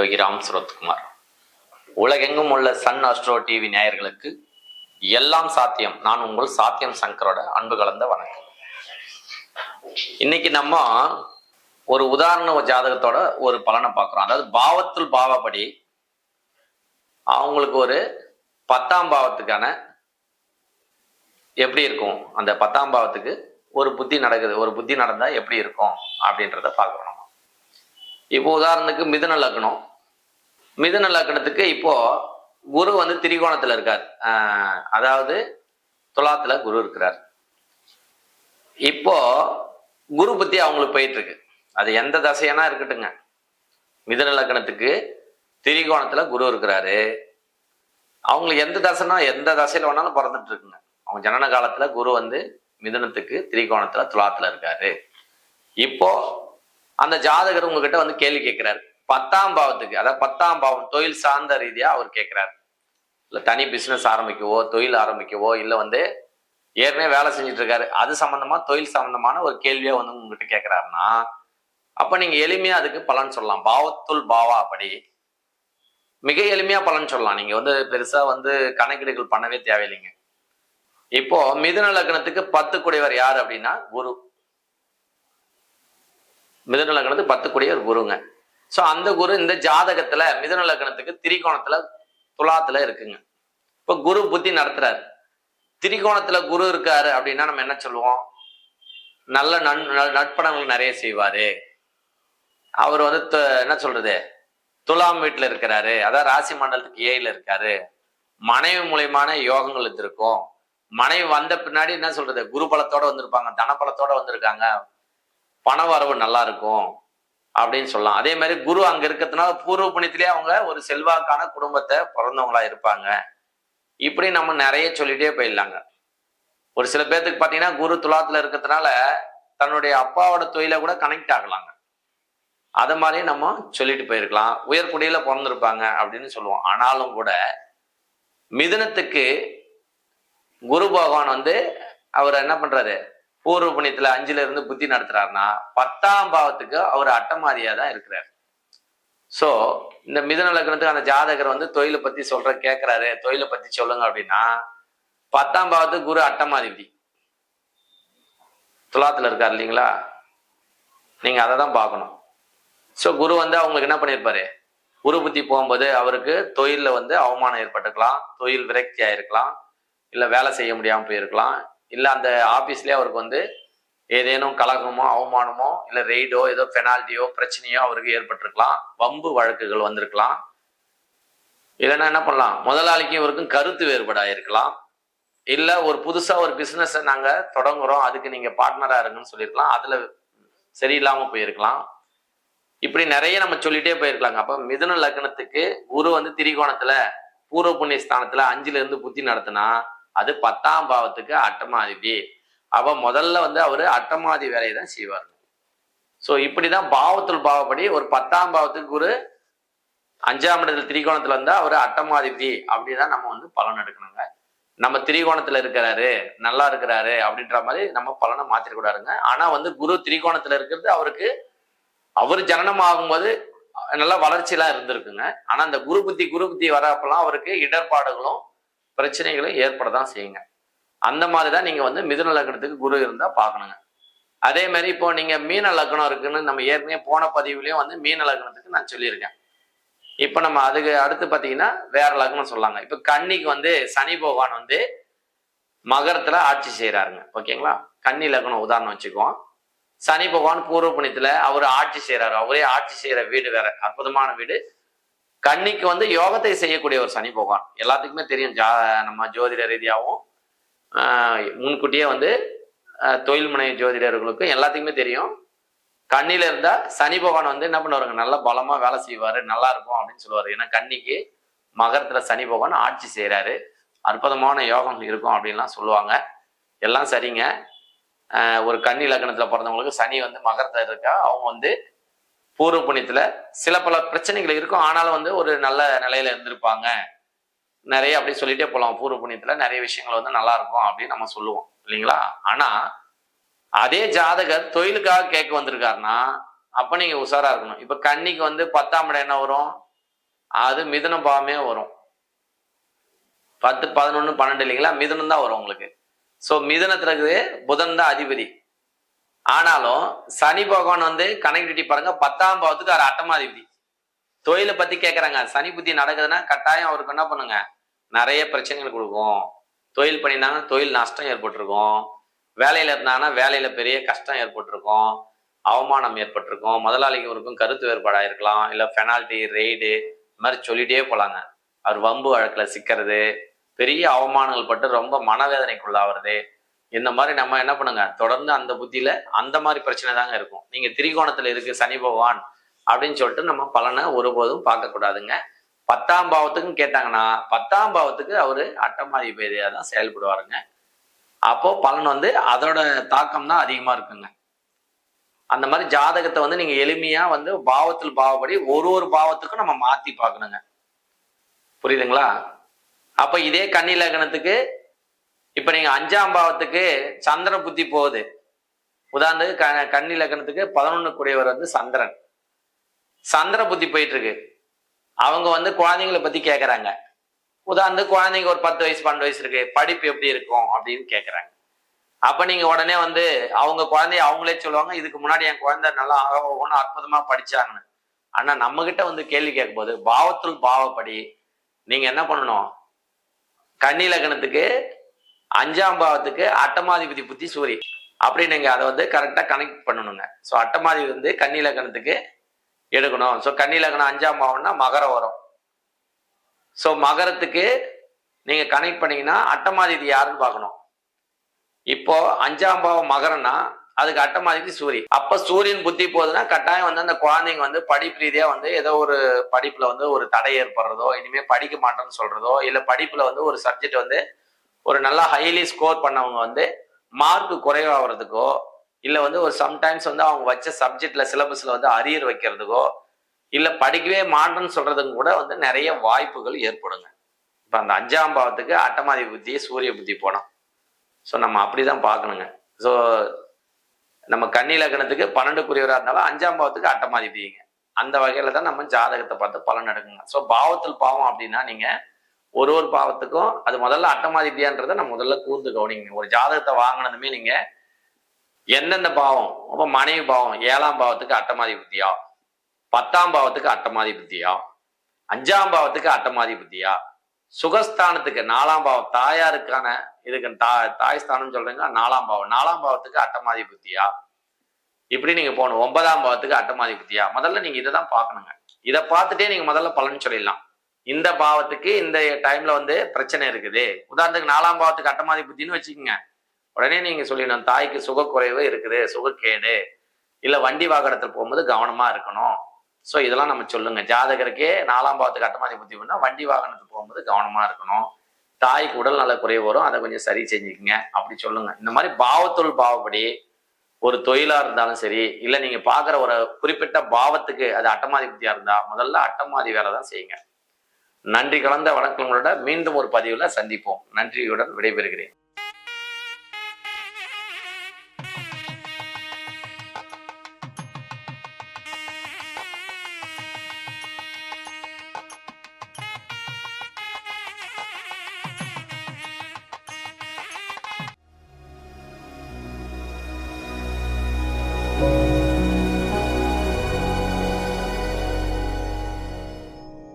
யோகிராம் சுரத்குமார் உலகெங்கும் உள்ள Sun astro TV நேயர்களுக்கு எல்லாம் சாத்தியம். நான் உங்கள் சாத்தியம் சங்கரோட அன்பு கலந்த வணக்கம். இன்னைக்கு நம்ம ஒரு உதாரண ஜாதகத்தோட ஒரு பலனை பார்க்குறோம். அதாவது பாவத்தில் பாவப்படி அவங்களுக்கு ஒரு பத்தாம் பாவத்துக்கான எப்படி இருக்கும்? அந்த பத்தாம் பாவத்துக்கு ஒரு புத்தி நடக்குது. ஒரு புத்தி நடந்தா எப்படி இருக்கும்? அப்படின்றத பார்க்கணும் இப்போ உதாரணத்துக்கு மிதுன லக்னம். மிதுன லக்னத்துக்கு இப்போ குரு வந்து திரிகோணத்துல இருக்கார். அதாவது துலாத்துல குரு இருக்கிறார். இப்போ குரு பத்தி அவங்களுக்கு போயிட்டு இருக்கு அது எந்த தசையனா இருக்கட்டுங்க. மிதுன லக்னத்துக்கு திரிகோணத்துல குரு இருக்கிறாரு. அவங்களுக்கு எந்த தசைனா எந்த தசையில வேணாலும் பிறந்துட்டு இருக்குங்க அவங்க ஜனன காலத்துல குரு வந்து மிதுனத்துக்கு திரிகோணத்துல துலாத்துல இருக்காரு. இப்போ அந்த ஜாதகர் உங்ககிட்ட வந்து கேள்வி கேட்கிறாரு பத்தாம் பாவத்துக்கு அதாவது பத்தாம் பாவம் தொழில் சார்ந்த ரீதியா அவர் கேட்கிறாரு இல்லை தனி பிசினஸ் ஆரம்பிக்கவோ தொழில் ஆரம்பிக்கவோ இல்லை வந்து ஏற்கனவே வேலை செஞ்சுட்டு இருக்காரு அது சம்பந்தமா தொழில் சம்பந்தமான ஒரு கேள்வியா வந்து உங்ககிட்ட கேட்கிறாருன்னா அப்ப நீங்க எளிமையா அதுக்கு பலன் சொல்லலாம். பாவத்துள் பாவா அப்படி. மிக எளிமையா பலன் சொல்லலாம். நீங்க வந்து பெருசா வந்து கணக்கீடுகள் பண்ணவே தேவையில்லைங்க. இப்போ மிதுன லக்னத்துக்கு பத்து குடையவர் யார் அப்படின்னா குரு. மிதுன லக்னத்துக்கு பத்து குடையவர் குருங்க. சோ அந்த குரு இந்த ஜாதகத்துல மிதன லக்னத்துக்கு திரிகோணத்துல துலாத்துல இருக்குங்க. இப்போ குரு புத்தி நடத்துறாரு. திரிகோணத்துல குரு இருக்காரு அப்படின்னா நம்ம என்ன சொல்லுவோம்? நல்ல நன் நட்படங்கள் நிறைய செய்வாரு. அவர் வந்து என்ன சொல்றது? துலாம் வீட்டுல இருக்கிறாரு. அதாவது ராசி மண்டலத்துக்கு ஏயில இருக்காரு. மனைவி மூலியமான யோகங்கள் இருந்திருக்கும் மனைவி வந்த பின்னாடி என்ன சொல்றது? குரு பலத்தோட வந்திருப்பாங்க தனபலத்தோட வந்திருக்காங்க. பண வரவு நல்லா இருக்கும். அப்படின்னு சொல்லலாம். அதே மாதிரி குரு அங்க இருக்கிறதுனால பூர்வ புண்ணியத்திலே அவங்க ஒரு செல்வாக்கான குடும்பத்தை பிறந்தவங்களா இருப்பாங்க. இப்படி நம்ம நிறைய சொல்லிட்டே போயிடலாங்க. ஒரு சில பேர்த்துக்கு பாத்தீங்கன்னா குரு துலாத்துல இருக்கிறதுனால தன்னுடைய அப்பாவோட தொழிலை கூட கனெக்ட் ஆகலாங்க. அதை மாதிரி நம்ம சொல்லிட்டு போயிருக்கலாம். உயர்குடியில பிறந்திருப்பாங்க அப்படின்னு சொல்லுவோம். ஆனாலும் கூட மிதுனத்துக்கு குரு பகவான் வந்து அவர் என்ன பண்றாரு? பூர்வ புண்ணியத்துல அஞ்சுல இருந்து புத்தி நடத்துறாருன்னா பத்தாம் பாவத்துக்கு அவர் அட்டமாரியா தான் இருக்கிறார். சோ இந்த மிதன லக்னத்துக்கு அந்த ஜாதகர் வந்து தொழிலை பத்தி சொல்ற கேட்கிறாரு தொழிலை பத்தி சொல்லுங்க அப்படின்னா பத்தாம் பாவத்துக்கு குரு அட்டமாதிபதி. துலாத்துல இருக்கார் இல்லைங்களா? நீங்க அதை தான் பார்க்கணும். ஸோ குரு வந்து அவங்களுக்கு என்ன பண்ணியிருப்பாரு? குரு புத்தி போகும்போது அவருக்கு தொழில்ல வந்து அவமானம் ஏற்பட்டுக்கலாம். தொழில் விரக்தி ஆயிருக்கலாம் இல்ல வேலை செய்ய முடியாம போயிருக்கலாம். இல்லை அந்த ஆஃபீஸ்லேயே அவருக்கு வந்து ஏதேனும் கலகமோ அவமானமோ இல்லை ரெய்டோ ஏதோ பெனால்ட்டியோ பிரச்சனையோ அவருக்கு ஏற்பட்டிருக்கலாம். வம்பு வழக்குகள் வந்திருக்கலாம். இல்லைன்னா என்ன பண்ணலாம்? முதலாளிக்கும் இவருக்கும் கருத்து வேறுபாடாக இருக்கலாம் இல்லை ஒரு புதுசாக ஒரு பிஸ்னஸை நாங்கள் தொடங்குறோம். அதுக்கு நீங்கள் பார்ட்னராக இருங்கன்னு சொல்லியிருக்கலாம். அதில் சரியில்லாமல் போயிருக்கலாம். இப்படி நிறைய நம்ம சொல்லிட்டே போயிருக்கலாங்க. அப்போ மிதுன லக்னத்துக்கு குரு வந்து திரிகோணத்தில் பூர்வ புண்ணிய ஸ்தானத்தில் அஞ்சிலிருந்து புத்தி நடத்தினா அது பத்தாம் பாவத்துக்கு அட்டமாதிபதி. அப்ப முதல்ல வந்து அவரு அட்டமாதி வேலையை தான் செய்வார். ஸோ இப்படிதான் பாவத்துள் பாவப்படி ஒரு பத்தாம் பாவத்துக்கு குரு அஞ்சாம் இடத்துல திரிகோணத்துல இருந்தா அவர் அட்டமாதிபதி அப்படிதான் நம்ம வந்து பலன் எடுக்கணுங்க. நம்ம திரிகோணத்துல இருக்கிறாரு நல்லா இருக்கிறாரு அப்படின்ற மாதிரி நம்ம பலனை மாத்திரக்கூடாதுங்க ஆனா வந்து குரு திரிகோணத்துல இருக்கிறது அவருக்கு அவர் ஜனனம் ஆகும்போது நல்லா வளர்ச்சியெல்லாம் இருந்திருக்குங்க. ஆனா அந்த குரு புத்தி குரு புத்தி வரப்பெல்லாம் அவருக்கு இடர்பாடுகளும் பிரச்சனைகளும் ஏற்படதான் செய்யுங்க. அந்த மாதிரி தான் நீங்க வந்து மிதுன லக்னத்துக்கு குரு இருந்தா பார்க்கணுங்க. அதே மாதிரி இப்போ நீங்க மீன லக்னம் இருக்குன்னு நம்ம ஏற்கனவே போன பதிவுலயும் வந்து மீன லக்னத்துக்கு நான் சொல்லியிருக்கேன். இப்போ நம்ம அதுக்கு அடுத்து பார்த்தீங்கன்னா வேற லக்னம் சொல்லாங்க. இப்போ கன்னிக்கு வந்து சனி பகவான் வந்து மகரத்துல ஆட்சி செய்யறாருங்க ஓகேங்களா? கன்னி லக்னம் உதாரணம் வச்சுக்குவோம். சனி பகவான் பூர்வ புண்ணியத்துல அவர் ஆட்சி செய்யறாரு அவரே ஆட்சி செய்யற வீடு வேற. அற்புதமான வீடு. கன்னிக்கு வந்து யோகத்தை செய்யக்கூடிய ஒரு சனி பகவான். எல்லாத்துக்குமே தெரியும். ஜா நம்ம ஜோதிட ரீதியாகவும் முன்கூட்டியே வந்து தொழில் முனை ஜோதிடர்களுக்கும் எல்லாத்துக்குமே தெரியும். கண்ணில இருந்தா சனி பகவான் வந்து என்ன பண்ணுவாருங்க? நல்லா பலமா வேலை செய்வாரு நல்லா இருக்கும் அப்படின்னு சொல்லுவாரு. ஏன்னா கன்னிக்கு மகரத்துல சனி பகவான் ஆட்சி செய்யறாரு அற்புதமான யோகம் இருக்கும் அப்படின்லாம் சொல்லுவாங்க. எல்லாம் சரிங்க. ஒரு கன்னி லக்னத்துல பிறந்தவங்களுக்கு சனி வந்து மகரத்துல இருக்கா? அவங்க வந்து பூர்வ புண்ணியத்துல சில பல பிரச்சனைகள் இருக்கும். ஆனாலும் வந்து ஒரு நல்ல நிலையில இருந்திருப்பாங்க. நிறைய அப்படி சொல்லிட்டே போலாம். பூர்வ புண்ணியத்துல நிறைய விஷயங்கள் வந்து நல்லா இருக்கும் அப்படின்னு நம்ம சொல்லுவோம். இல்லைங்களா? ஆனா அதே ஜாதகர் தொழிலுக்காக கேட்க வந்திருக்காருன்னா அப்ப நீங்க உஷாரா இருக்கணும். இப்ப கன்னிக்கு வந்து பத்தாம் இடம் என்ன வரும்? அது மிதுன பாவமே வரும். பத்து பதினொன்று பன்னெண்டு இல்லைங்களா? மிதுனம் தான் வரும் உங்களுக்கு. ஸோ மிதனத்துல இருக்குது புதன் தான் அதிபதி. ஆனாலும் சனி பகவான் வந்து கனெக்டிவிட்டி பாருங்க பத்தாம் பாவத்துக்கு அவர் அட்டமாதிபதி. தொழிலை பத்தி கேட்கறாங்க சனி புத்தி நடக்குதுன்னா கட்டாயம் அவருக்கு என்ன பண்ணுங்க? நிறைய பிரச்சனைகள் கொடுக்கும். தொழில் பண்ணியிருந்தாங்கன்னா தொழில் நஷ்டம் ஏற்பட்டிருக்கும். வேலையில இருந்தாங்கன்னா வேலையில பெரிய கஷ்டம் ஏற்பட்டிருக்கும். அவமானம் ஏற்பட்டிருக்கும். முதலாளிகளுக்கும் கருத்து வேறுபாடா இருக்கலாம். இல்ல பெனால்ட்டி ரெய்டு இந்த மாதிரி சொல்லிட்டே போலாங்க. அவர் வம்பு வழக்குல சிக்கிறது பெரிய அவமானங்கள் பட்டு ரொம்ப மனவேதனைக்குள்ளாகிறது. இந்த மாதிரி நம்ம என்ன பண்ணுங்க? தொடர்ந்து அந்த புத்தியில அந்த மாதிரி பிரச்சனை தாங்க இருக்கும். நீங்க திரிகோணத்துல இருக்கு சனி பகவான் அப்படின்னு சொல்லிட்டு நம்ம பலனை ஒருபோதும் பார்க்க கூடாதுங்க. பத்தாம் பாவத்துக்கும் கேட்டாங்கன்னா பத்தாம் பாவத்துக்கு அவரு அட்டமாதிபதியா தான் செயல்படுவாருங்க. அப்போ பலன் வந்து அதோட தாக்கம் தான் அதிகமா இருக்குங்க. அந்த மாதிரி ஜாதகத்தை வந்து நீங்க எளிமையா வந்து பாவத்தில் பாவப்படி ஒரு ஒரு பாவத்துக்கும் நம்ம மாத்தி பார்க்கணுங்க. புரியுதுங்களா? அப்ப இதே கன்னி லக்னத்துக்கு இப்ப நீங்க அஞ்சாம் பாவத்துக்கு சந்திர புத்தி போகுது. உதாரணத்துக்கு க கன்னி லக்னத்துக்கு பதினொன்னு கூடியவர் வந்து சந்திரன். சந்திர புத்தி போயிட்டு இருக்கு அவங்க வந்து குழந்தைங்களை பத்தி கேட்கறாங்க உதாரணத்துக்கு குழந்தைங்க ஒரு பத்து வயசு பன்னெண்டு வயசு இருக்கு. படிப்பு எப்படி இருக்கும் அப்படின்னு கேட்கறாங்க அப்ப நீங்க உடனே வந்து அவங்க குழந்தைய அவங்களே சொல்லுவாங்க இதுக்கு முன்னாடி என் குழந்தை நல்லா ஒன்றும் அற்புதமா படிச்சாங்கன்னு. ஆனா நம்ம கிட்ட வந்து கேள்வி கேட்கும்போது பாவத்துள் பாவப்படி நீங்க என்ன பண்ணணும்? கன்னி லக்னத்துக்கு அஞ்சாம் பாவத்துக்கு அட்டமாதிபதி புத்தி சூரி. அப்படி நீங்கள் அதை வந்து கரெக்டா கனெக்ட் பண்ணணுங்க. ஸோ அட்டமாதிபதி வந்து கன்னி லக்னத்துக்கு எடுக்கணும். ஸோ கன்னி லக்னம் அஞ்சாம் பாவம்னா மகரம் வரும். ஸோ மகரத்துக்கு நீங்க கனெக்ட் பண்ணீங்கன்னா அட்டமாதிபதி யாருன்னு பார்க்கணும். இப்போ அஞ்சாம் பாவம் மகரம்னா அதுக்கு அட்டமாதிபதி சூரியன் அப்ப சூரியன் புத்தி போகுதுன்னா கட்டாயம் வந்து அந்த குழந்தைங்க வந்து படிப்பு ரீதியா வந்து ஏதோ ஒரு படிப்புல வந்து ஒரு தடை ஏற்படுறதோ இனிமே படிக்க மாட்டேன்னு சொல்றதோ இல்ல படிப்புல வந்து ஒரு சப்ஜெக்ட் வந்து ஒரு நல்லா ஹைலி ஸ்கோர் பண்ணவங்க வந்து மார்க் குறைவாகிறதுக்கோ இல்லை வந்து ஒரு சம்டைம்ஸ் வந்து அவங்க வச்ச சப்ஜெக்ட்ல சிலபஸ்ல வந்து அரியர் வைக்கிறதுக்கோ இல்லை படிக்கவே மாட்டேன்னு சொல்றதுக்கு கூட வந்து நிறைய வாய்ப்புகள் ஏற்படுங்க. இப்போ அந்த அஞ்சாம் பாவத்துக்கு அட்டமாதி புத்தி சூரிய புத்தி போனோம். ஸோ நம்ம அப்படி தான் பார்க்கணுங்க. ஸோ நம்ம கன்னி லக்னத்துக்கு பன்னெண்டுக்குரியவராக இருந்தாலும் அஞ்சாம் பாவத்துக்கு அட்டமாதிபதிங்க அந்த வகையில தான் நம்ம ஜாதகத்தை பார்த்து பலன் எடுக்குங்க ஸோ பாவத்தில் பாவம் அப்படின்னா நீங்கள் ஒரு ஒரு பாவத்துக்கும் அது முதல்ல அட்டமாதிபதியான்றதை நம்ம முதல்ல கூர்ந்து கவனிங்க ஒரு ஜாதகத்தை வாங்கினதுமே நீங்க எந்தெந்த பாவம்? அப்ப மனைவி பாவம் ஏழாம் பாவத்துக்கு அட்டமாதிபத்தியா பத்தாம் பாவத்துக்கு அட்டமாதிபத்தியா அஞ்சாம் பாவத்துக்கு அட்டமாதிபத்தியா சுகஸ்தானத்துக்கு நாலாம் பாவம் தாயாருக்கான இதுக்கு தா தாய் ஸ்தானம் சொல்றீங்க நாலாம் பாவம். நாலாம் பாவத்துக்கு அட்டமாதி புத்தியா இப்படி நீங்க போகணும். ஒன்பதாம் பாவத்துக்கு அட்டமாதி புத்தியா முதல்ல நீங்க இதை தான் பார்க்கணுங்க. இதை பார்த்துட்டே நீங்க முதல்ல பலன் சொல்லிடலாம். இந்த பாவத்துக்கு இந்த டைம்ல வந்து பிரச்சனை இருக்குது. உதாரணத்துக்கு நாலாம் பாவத்துக்கு அட்டமாதி புத்தின்னு வச்சுக்கோங்க. உடனே நீங்க சொல்லிடணும் தாய்க்கு சுகக்குறைவு இருக்குது சுகக்கேடு. இல்ல வண்டி வாகனத்தில் போகும்போது கவனமா இருக்கணும். ஸோ இதெல்லாம் நம்ம சொல்லுங்க. ஜாதகருக்கே நாலாம் பாவத்துக்கு அட்டமாதி புத்தி ஒன்னா வண்டி வாகனத்துக்கு போகும்போது கவனமா இருக்கணும். தாய்க்கு உடல் நல குறைவு வரும். அதை கொஞ்சம் சரி செஞ்சுக்கங்க. அப்படி சொல்லுங்க. இந்த மாதிரி பாவத்துள் பாவப்படி ஒரு தொழிலா இருந்தாலும் சரி இல்ல நீங்க பாக்குற ஒரு குறிப்பிட்ட பாவத்துக்கு அது அட்டமாதி புத்தியா இருந்தா முதல்ல அட்டமாதி வேலை தான் செய்யுங்க. நன்றி கலந்த வணக்கங்களோட மீண்டும் ஒரு பதிவுல சந்திப்போம். நன்றியுடன் விடைபெறுகிறேன்.